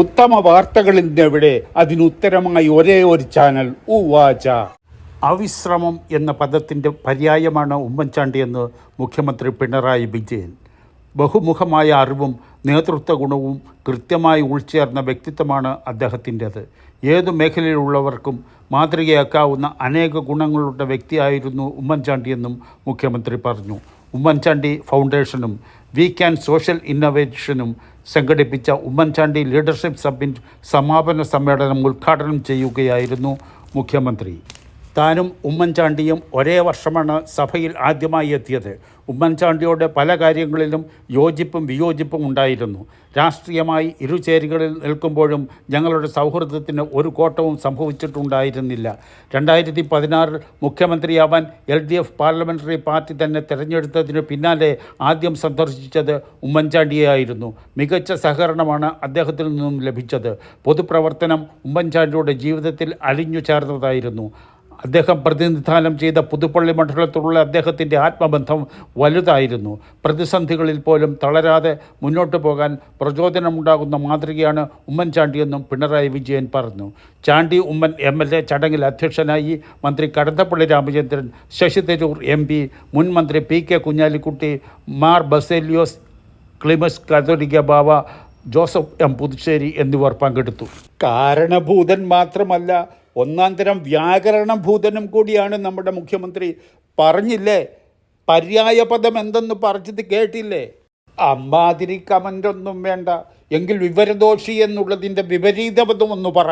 ഉത്തമ വാർത്തകളിന്റെ എവിടെ അതിനുത്തരമായി ഒരേ ഒരു ചാനൽ? ഉവാച അവിശ്രമം എന്ന പദത്തിന്റെ പര്യായമാണ് ഉമ്മൻചാണ്ടി എന്ന് മുഖ്യമന്ത്രി പിണറായി വിജയൻ. ബഹുമുഖമായ അറിവും നേതൃത്വ ഗുണവും കൃത്യമായി ഉൾച്ചേർന്ന വ്യക്തിത്വമാണ് അദ്ദേഹത്തിന്റെത്. ഏതു മേഖലയിലുള്ളവർക്കും മാതൃകയാക്കാവുന്ന അനേക ഗുണങ്ങളുടെ വ്യക്തിയായിരുന്നു ഉമ്മൻചാണ്ടിയെന്നും മുഖ്യമന്ത്രി പറഞ്ഞു. ഉമ്മൻചാണ്ടി ഫൗണ്ടേഷനും വി ആൻഡ് സോഷ്യൽ ഇന്നോവേഷനും സംഘടിപ്പിച്ച ഉമ്മൻചാണ്ടി ലീഡർഷിപ്പ് സബ്മിറ്റ് സമാപന സമ്മേളനം ഉദ്ഘാടനം ചെയ്യുകയായിരുന്നു മുഖ്യമന്ത്രി. താനും ഉമ്മൻചാണ്ടിയും ഒരേ വർഷമാണ് സഭയിൽ ആദ്യമായി എത്തിയത്. ഉമ്മൻചാണ്ടിയോട് പല കാര്യങ്ങളിലും യോജിപ്പും വിയോജിപ്പും ഉണ്ടായിരുന്നു. രാഷ്ട്രീയമായി ഇരുചേരികളിൽ നിൽക്കുമ്പോഴും ഞങ്ങളുടെ സൗഹൃദത്തിന് ഒരു കോട്ടവും സംഭവിച്ചിട്ടുണ്ടായിരുന്നില്ല. രണ്ടായിരത്തി പതിനാറിൽ മുഖ്യമന്ത്രിയാവാൻ L D F parliamentary party തന്നെ തിരഞ്ഞെടുത്തതിന് പിന്നാലെ ആദ്യം സന്ദർശിച്ചത് ഉമ്മൻചാണ്ടിയായിരുന്നു മികച്ച സഹകരണമാണ് അദ്ദേഹത്തിൽ നിന്നും ലഭിച്ചത്. പൊതുപ്രവർത്തനം ഉമ്മൻചാണ്ടിയുടെ ജീവിതത്തിൽ അലിഞ്ഞു ചേർന്നതായിരുന്നു. അദ്ദേഹം പ്രതിനിധാനം ചെയ്ത പുതുപ്പള്ളി മണ്ഡലത്തിലുള്ള അദ്ദേഹത്തിന്റെ ആത്മബന്ധം വലുതായിരുന്നു. പ്രതിസന്ധികളിൽ പോലും തളരാതെ മുന്നോട്ട് പോകാൻ പ്രചോദനമുണ്ടാകുന്ന മാതൃകയാണ് ഉമ്മൻചാണ്ടിയെന്നും പിണറായി വിജയൻ പറഞ്ഞു. Chandy Oommen M L A ചടങ്ങിൽ അധ്യക്ഷനായി മന്ത്രി കടന്നപ്പള്ളി രാമചന്ദ്രൻ ശശി തരൂർ എം പി മുൻ മന്ത്രി P K Kunhalikutty Mar Baselios Cleemis Catholicos Bava Joseph M Puthussery എന്നിവർ പങ്കെടുത്തു. കാരണഭൂതൻ മാത്രമല്ല ഒന്നാം തരം വ്യാകരണഭൂതനും കൂടിയാണ് നമ്മുടെ മുഖ്യമന്ത്രി. പറഞ്ഞില്ലേ? പര്യായ പദം എന്തെന്ന് പറഞ്ഞത് കേട്ടില്ലേ? അമ്മാതിരി കമന്റൊന്നും വേണ്ട. എങ്കിൽ വിവരദോഷി എന്നുള്ളതിന്റെ വിപരീത പദം ഒന്ന് പറ.